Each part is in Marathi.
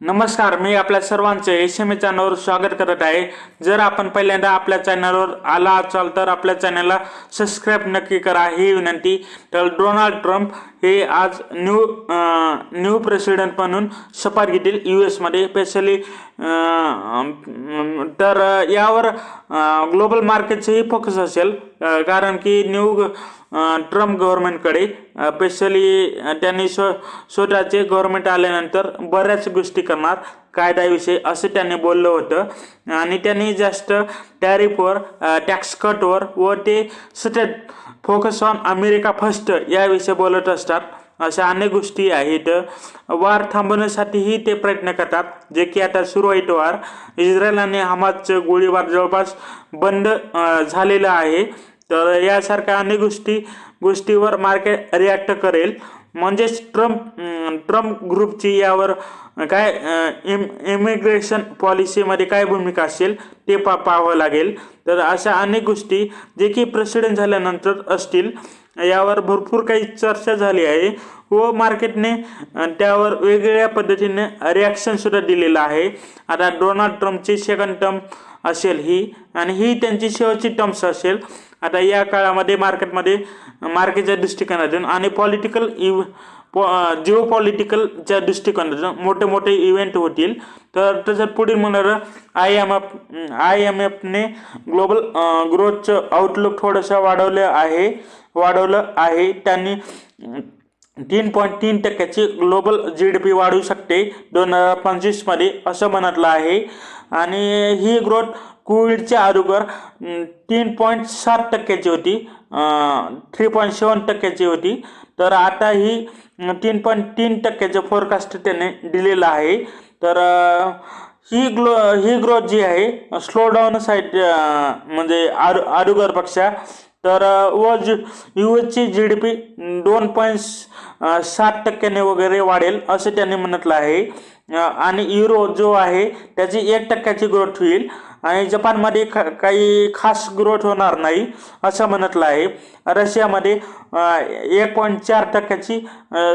नमस्कार मी आपल्या सर्वांचे एस एम ए चॅनलवर स्वागत करत आहे. जर आपण पहिल्यांदा आपल्या चॅनलवर आला असाल तर आपल्या चॅनलला सबस्क्राईब नक्की करा ही विनंती. तर डोनाल्ड ट्रम्प हे आज न्यू न्यू प्रेसिडेंट म्हणून शपथ घेतील यू एसमध्ये स्पेशली तर यावर ग्लोबल मार्केटचेही फोकस असेल. कारण की न्यू ट्रम्प गव्हर्नमेंटकडे स्पेशली त्यांनी स्व स्वतःचे गव्हर्नमेंट आल्यानंतर बऱ्याच गोष्टी करणार कायद्याविषयी असं त्यांनी बोललं होतं. आणि त्यांनी जास्त टॅरिफवर टॅक्स कटवर व ते सतत फोकस ऑन अमेरिका फर्स्ट याविषयी बोलत असतात. अशा अनेक गोष्टी आहेत. वार थांबवण्यासाठीही ते प्रयत्न करतात. जे की आता सुरू आहे तो वार. इस्रायल आणि हमासचं गोळीबार जवळपास बंद झालेलं आहे. तर यासारख्या अनेक गोष्टी गोष्टीवर मार्केट रिॲक्ट करेल. म्हणजेच ट्रम्प ट्रम्प ग्रुपची यावर काय इम इमिग्रेशन पॉलिसीमध्ये काय भूमिका असेल ते पा पाहावं लागेल. तर अशा अनेक गोष्टी जे की प्रेसिडेंट झाल्यानंतर असतील यावर भरपूर काही चर्चा झाली आहे व मार्केटने त्यावर वेगवेगळ्या पद्धतीने रिॲक्शनसुद्धा दिलेलं आहे. आता डोनाल्ड ट्रम्पची सेकंड टर्म असेल ही आणि ही त्यांची शेवटची टर्म्स असेल. आता या काळामध्ये मार्केटमध्ये मार्केटच्या दृष्टिकोनातून आणि पॉलिटिकल इव जिओ पॉलिटिकलच्या दृष्टिकोनातून मोठे मोठे इव्हेंट होतील. तर तसं पुढील म्हणणार I M F I M एफने global ग्रोथचं आउटलुक थोडंसं वाढवलं आहे वाढवलं आहे. त्यांनी तीन पॉईंट तीन टक्क्याची ग्लोबल जी डी पी वाढू शकते दोन हजार पंचवीसमध्ये असं म्हणतलं आहे. आणि ही ग्रोथ कोविडच्या अगोदर तीन पॉईंट सात टक्क्याची होती थ्री पॉईंट सेवन टक्क्याची होती. तर आता ही तीन पॉईंट तीन टक्क्याचं फोरकास्ट त्याने दिलेलं आहे. तर ही ग्लो ही ग्रोथ जी आहे स्लो डाऊन साईड म्हणजे आरु अगोदरपेक्षा तर व जी यू एसची जी डी पी दोन पॉईंट सात टक्क्याने वगैरे वाढेल असं त्यांनी म्हटलं आहे. आणि युरो जो आहे त्याची एक टक्क्याची ग्रोथ होईल. आणि जपानमध्ये ख काही खास ग्रोथ होणार नाही असं म्हटलं आहे. रशियामध्ये एक पॉईंट चार टक्क्याची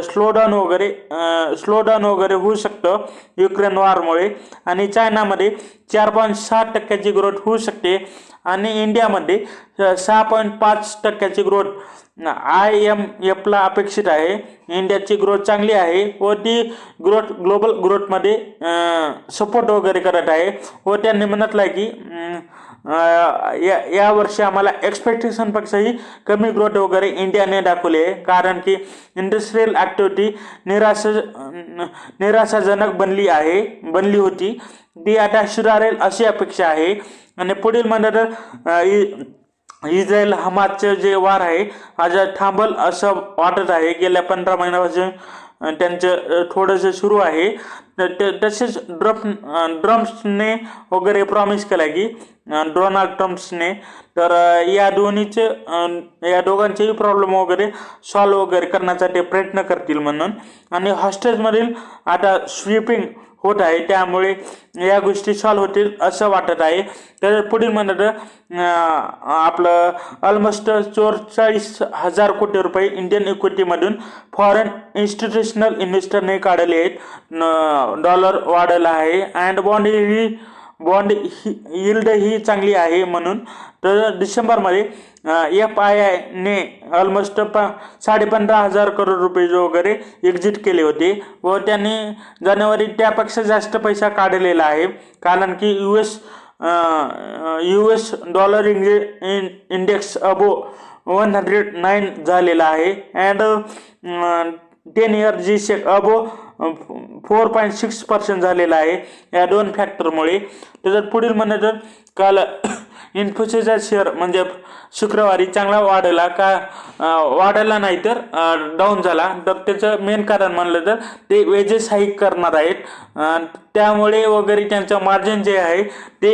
स्लोडाऊन वगैरे स्लोडाऊन वगैरे होऊ शकतं युक्रेन वॉरमुळे. आणि चायनामध्ये चार पॉईंट सहा टक्क्याची ग्रोथ होऊ शकते. आणि इंडियामध्ये सहा पॉईंट पाच टक्क्याची ग्रोथ आय एम एफला अपेक्षित आहे. इंडियाची ग्रोथ चांगली आहे व ती ग्रोथ ग्लोबल ग्रोथमध्ये सपोर्ट वगैरे करत आहे. व त्यांनी म्हणतलं आहे की या या वर्षी आम्हाला एक्सपेक्टेशनपेक्षाही कमी ग्रोथ वगैरे इंडियाने दाखवली आहे. कारण की इंडस्ट्रियल ॲक्टिव्हिटी निराशा निराशाजनक बनली आहे बनली होती. ती आता सुधारेल अशी अपेक्षा आहे. आणि पुढील म्हणलं इस्रायल हमासचं जे वार आहे आज थांबल असं वाटत आहे. गेल्या पंधरा महिन्यापासून त्यांचं थोडंसं सुरू आहे. तर ते तसेच ड्रम ड्रम्प्सने वगैरे प्रॉमिस केला की डोनाल्ड ट्रम्प्सने तर या दोन्हीचे या दोघांचेही प्रॉब्लेम वगैरे सॉल्व वगैरे करण्यासाठी प्रयत्न करतील म्हणून. आणि हॉस्टेलमधील आता स्वीपिंग होत आहे. त्यामुळे या गोष्टी सॉल्व्ह होतील असं वाटत आहे. तर पुढील म्हणत आपलं ऑलमोस्ट चोरचाळीस हजार कोटी रुपये इंडियन इक्विटीमधून फॉरेन इन्स्टिट्यूशनल इन्व्हेस्टरने काढले आहेत. डॉलर वाढला आहे. अँड बॉन्ड ही बॉन्ड ही yield ही चांगली आहे म्हणून. तर डिसेंबरमध्ये एफ आय आयने ऑलमोस्ट प साडेपंधरा हजार करोड रुपये जो वगैरे एक्झिट केले होते व त्यांनी जानेवारी त्यापेक्षा जास्त पैसा काढलेला आहे. कारण की U S U S dollar इंग्रे in index above one hundred nine झालेला आहे. And ten year G sec above four point six percent झालेला आहे. या दोन फॅक्टरमुळे त्याच्यात पुढील म्हणलं तर काल इन्फोसिसचा शेअर म्हणजे शुक्रवारी चांगला वाढला का वाढला नाही तर डाऊन झाला. तर त्याचं मेन कारण म्हणलं तर ते वेजेस हाईक करणार आहेत. त्यामुळे वगैरे त्यांचं मार्जिन जे आहे ते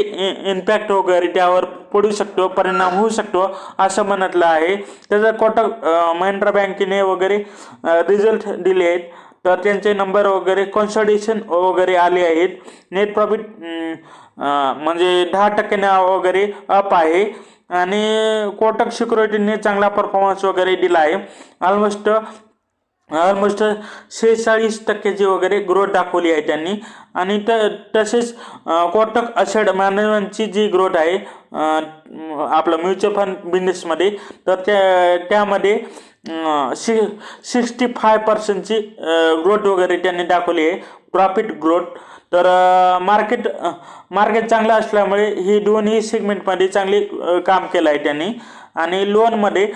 इम्पॅक्ट वगैरे त्यावर पडू शकतो परिणाम होऊ शकतो असं म्हणतलं आहे. त्याचं कोटक महिंद्रा बँकेने वगैरे रिझल्ट दिले आहेत. तर त्यांचे नंबर वगैरे कन्सल्टेशन वगैरे आले आहेत. नेट प्रॉफिट म्हणजे दहा टक्क्याने वगैरे अप आहे. आणि कोटक सिक्युरिटीने चांगला परफॉर्मन्स वगैरे दिला आहे. ऑलमोस्ट ऑलमोस्ट शेहेचाळीस टक्क्याची वगैरे ग्रोथ दाखवली आहे त्यांनी. आणि त तसेच कोटक असेड मॅनेजमेंटची जी ग्रोथ आहे आपलं म्युच्युअल फंड बिझनेसमध्ये तर त्या त्यामध्ये सि सिक्स्टी फाय पर्सेंटची ग्रोथ वगैरे त्यांनी दाखवली आहे. प्रॉफिट ग्रोथ तर मार्केट मार्केट चांगलं असल्यामुळे ही दोन्ही सेगमेंटमध्ये चांगली काम केलं आहे त्यांनी. आणि लोनमध्ये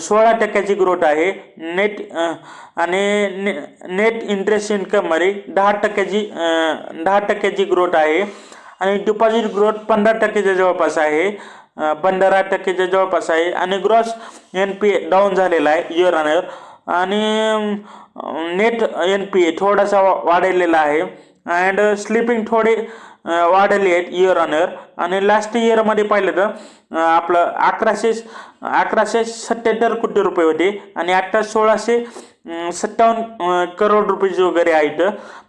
सोळा टक्क्याची ग्रोथ आहे. नेट आणि ने नेट इंटरेस्ट इन्कममध्ये दहा टक्क्याची दहा टक्क्याची ग्रोथ आहे. आणि डिपॉझिट ग्रोथ पंधरा टक्क्याच्या जवळपास आहे. पंधरा टक्क्याच्या जवळपास आहे. आणि gross N P A down झालेला आहे इयर ऑन इयर आणि नेट एन पी ए थोडासा वा- वाढलेला आहे. अँड स्लिपिंग थोडे वाढले आहेत इयर ऑन इयर आणि लास्ट इयरमध्ये पाहिलं तर uh, आपलं अकराशे अकराशे सत्त्याहत्तर कोटी रुपये होते. आणि आत्ता सोळाशे सत्तावन्न करोड रुपये वगैरे आहेत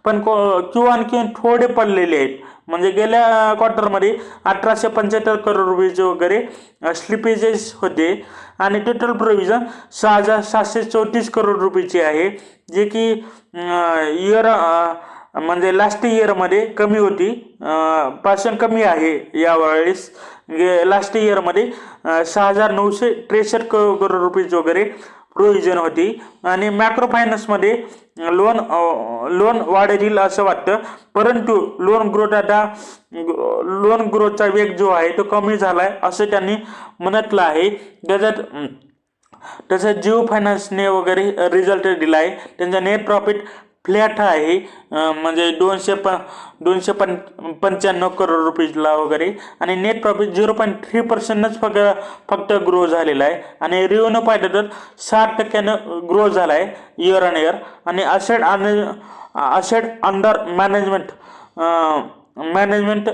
पण को क्यू आन क्यू थोडे पडलेले आहेत. म्हणजे गेल्या क्वार्टरमध्ये अठराशे पंच्याहत्तर करोड रुपये वगैरे स्लिपेजेस होते. आणि टोटल प्रोव्हिजन सहा हजार सातशे चौतीस करोड रुपयेची आहे. जे की इयर म्हणजे लास्ट इयरमध्ये कमी होती. अं, कमी आहे यावेळेस. लास्ट इयरमध्ये सहा हजार नऊशे त्रेसष्ट करोड रुपीज वगैरे प्रोव्हिजन होती. आणि मॅक्रो फायनान्समध्ये लोन लोन वाढेल असं वाटतं. परंतु लोन ग्रोथ आता लोन ग्रोथचा वेग जो आहे तो कमी झाला आहे असं त्यांनी म्हटलं आहे. त्याच्यात तसंच जिओ फायनान्सने वगैरे रिझल्ट दिला आहे त्यांचा नेट प्रॉफिट फ्लॅट आहे. म्हणजे दोनशे प दोनशे पं पंच्याण्णव करोड रुपीजला वगैरे. आणि net profit zero point three पर्सेंटच फक्त फक्त ग्रो झालेला आहे. आणि रेव्हन्यू पाहिलं तर साठ टक्क्यानं ग्रो झाला आहे इयर अँड इयर आणि असेट आणि असेट अंडर मॅनेजमेंट मॅनेजमेंट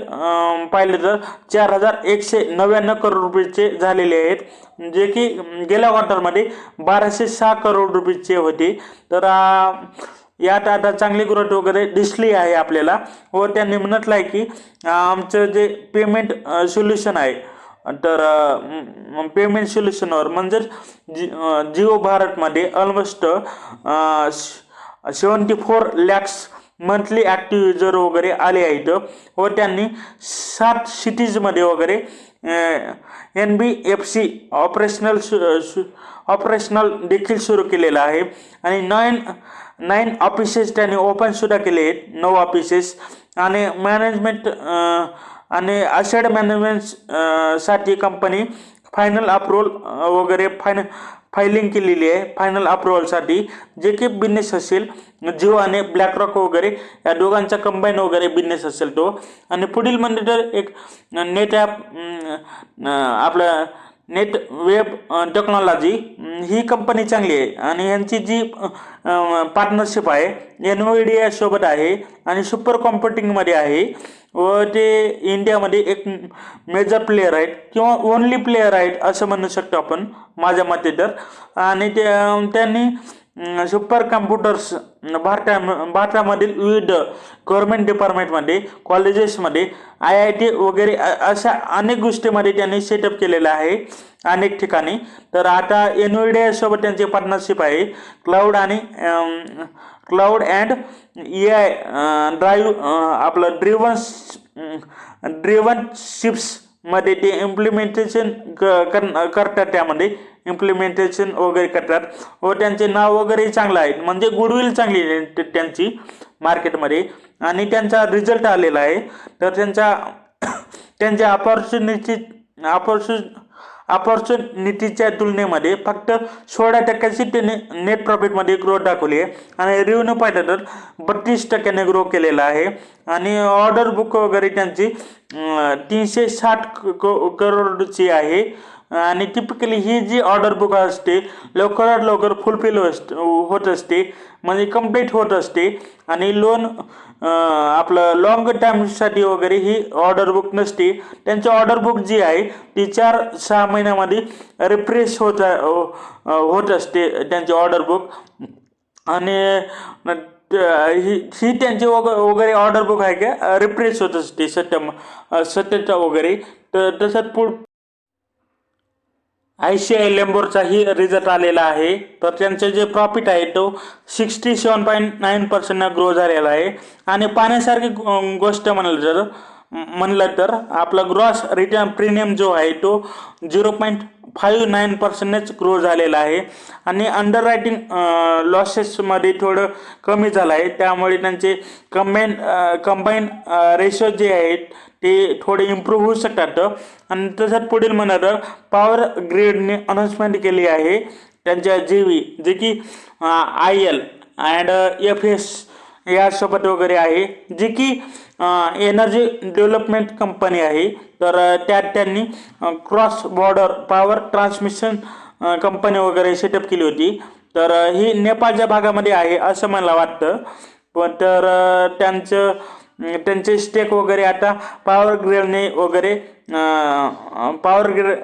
पाहिलं तर चार हजार एकशे नव्याण्णव करोड रुपयेचे झालेले आहेत. जे की गेल्या क्वार्टरमध्ये बाराशे सहा करोड रुपयेचे होते. तर यात आता चांगली ग्रोथ वगैरे दिसली आहे आपल्याला व त्यांनी म्हटलं आहे की आमचं जे पेमेंट सोल्युशन आहे तर पेमेंट सोल्युशनवर म्हणजेच जि जिओ भारतमध्ये almost seventy four lakhs monthly active user वगैरे आले आहेत व त्यांनी सात सिटीजमध्ये वगैरे N B F C operational सु ऑपरेशनल देखील सुरू केलेलं आहे. आणि नाईन नाईन ऑफिसेस त्यांनी ओपनसुद्धा केले आहेत नऊ ऑफिसेस आणि मॅनेजमेंट आणि असेड मॅनेजमेंटसाठी कंपनी फायनल अप्रुव्हल वगैरे फायन फायलिंग केलेली आहे. फायनल अप्रुव्हलसाठी जे की बिझनेस असेल जिओ आणि ब्लॅकरॉक वगैरे या दोघांचा कंबाईन वगैरे बिझनेस असेल तो. आणि पुढील म्हणजे तर एक नेट ॲप आपलं नेट वेब टेक्नॉलॉजी ही कंपनी चांगली आहे. आणि यांची जी पार्टनरशिप आहे एन सोबत आहे आणि सुपर कॉम्प्युटिंगमध्ये आहे. व ते इंडियामध्ये एक मेजर प्लेयर आहेत किंवा ओनली प्लेयर आहेत असं म्हणू शकतो आपण माझ्या मते तर. आणि ते त्यांनी सुपर कम्प्युटर्स भारता भारतामधील विविध गव्हर्मेंट डिपार्टमेंटमध्ये कॉलेजेसमध्ये आय आय टी वगैरे अशा अनेक गोष्टीमध्ये त्यांनी सेटअप केलेलं आहे अनेक ठिकाणी. तर आता एन सोबत त्यांची पार्टनरशिप आहे. क्लाउड आणि cloud and A I drive आपलं ड्रिवन ड्रिवन मध्ये ते इम्प्लिमेंटेशन क कर करतात त्यामध्ये. इम्प्लिमेंटेशन वगैरे करतात. व त्यांचे नाव वगैरे चांगलं आहे म्हणजे गुडविल चांगली आहे त्यांची मार्केटमध्ये आणि त्यांचा रिझल्ट आलेला आहे. तर त्यांचा त्यांच्या अपॉर्च्युनिटी अपॉर्च्यु अपॉर्च्युनिटीच्या तुलनेमध्ये फक्त सोळा टक्क्याची त्याने नेट प्रॉफिटमध्ये ग्रोथ दाखवली आहे. आणि रेव्हन्यू पाहिलं तर बत्तीस टक्क्याने ग्रो केलेला आहे. आणि ऑर्डर बुक वगैरे त्यांची तीनशे साठ क- करोडची आहे. आणि टिपिकली ही जी ऑर्डर बुक असते लवकरात लवकर फुलफिल होत असते. म्हणजे कंप्लीट होत असते. आणि लोन आपलं लॉंग टाईमसाठी वगैरे ही ऑर्डर बुक नसते. त्यांची ऑर्डर बुक जी आहे ती चार सहा महिन्यामध्ये रिफ्रेश होत होत असते त्यांची ऑर्डर बुक आणि ही ही त्यांची वग वगैरे ऑर्डर बुक आहे का रिफ्रेश होत असते सत्यम सत्यता वगैरे. तर तसंच पुढ आय सी आय लेंबोरचाही रिझल्ट आलेला आहे. तर त्यांचं जे प्रॉफिट आहे तो सिक्स्टी सेवन पॉईंट नाईन पर्सेंटनं ग्रो झालेला आहे. आणि पाण्यासारखी गो- गोष्ट म्हणलं जर म्हणलं तर आपला ग्रॉस रिटर्न प्रीमियम जो आहे तो झिरो पॉईंट फाईव्ह नाईन पर्सेंटनेच ग्रो झालेला आहे. आणि अंडर रायटिंग लॉसेसमध्ये थोडं कमी झालं आहे. त्यामुळे त्यांचे कंबाईन कंबाईन रेशो जे आहेत ते थोडे इम्प्रूव्ह होऊ शकतात. आणि तसंच पुढील म्हणा तर पॉवर ग्रीडने अनाउन्समेंट केली आहे. त्यांच्या जी व्ही जे की I L and F S यासोबत वगैरे आहे जी की एनर्जी डेव्हलपमेंट कंपनी आहे. तर त्यात त्यांनी cross border power transmission company वगैरे सेटअप केली होती. तर ही नेपाळच्या भागामध्ये आहे असं मला वाटतं. पण तर त्यांचं त्यांचे स्टेक वगैरे आता पॉवर ग्रेडने वगैरे पॉवर ग्रे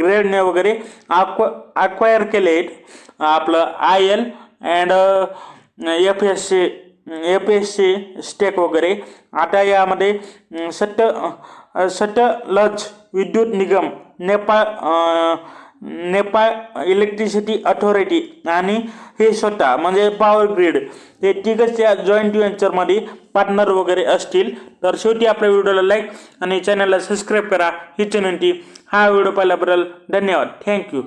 ग्रेडने वगैरे अक्वा अक्वायर केले आहेत आपलं I L and F S C F S C stake वगैरे. आता यामध्ये सत्य सट्ट सटलज विद्युत निगम नेपाळ नेपाळ इलेक्ट्रिसिटी अथॉरिटी आणि हे स्वतः म्हणजे पॉवर ग्रीड हे तिघच या जॉईंट व्हेंचरमध्ये पार्टनर वगैरे असतील. तर शेवटी आपल्या व्हिडिओला लाईक आणि चॅनलला सबस्क्राईब करा. हीच विनंती. हा व्हिडिओ पाहिल्याबद्दल धन्यवाद. थँक्यू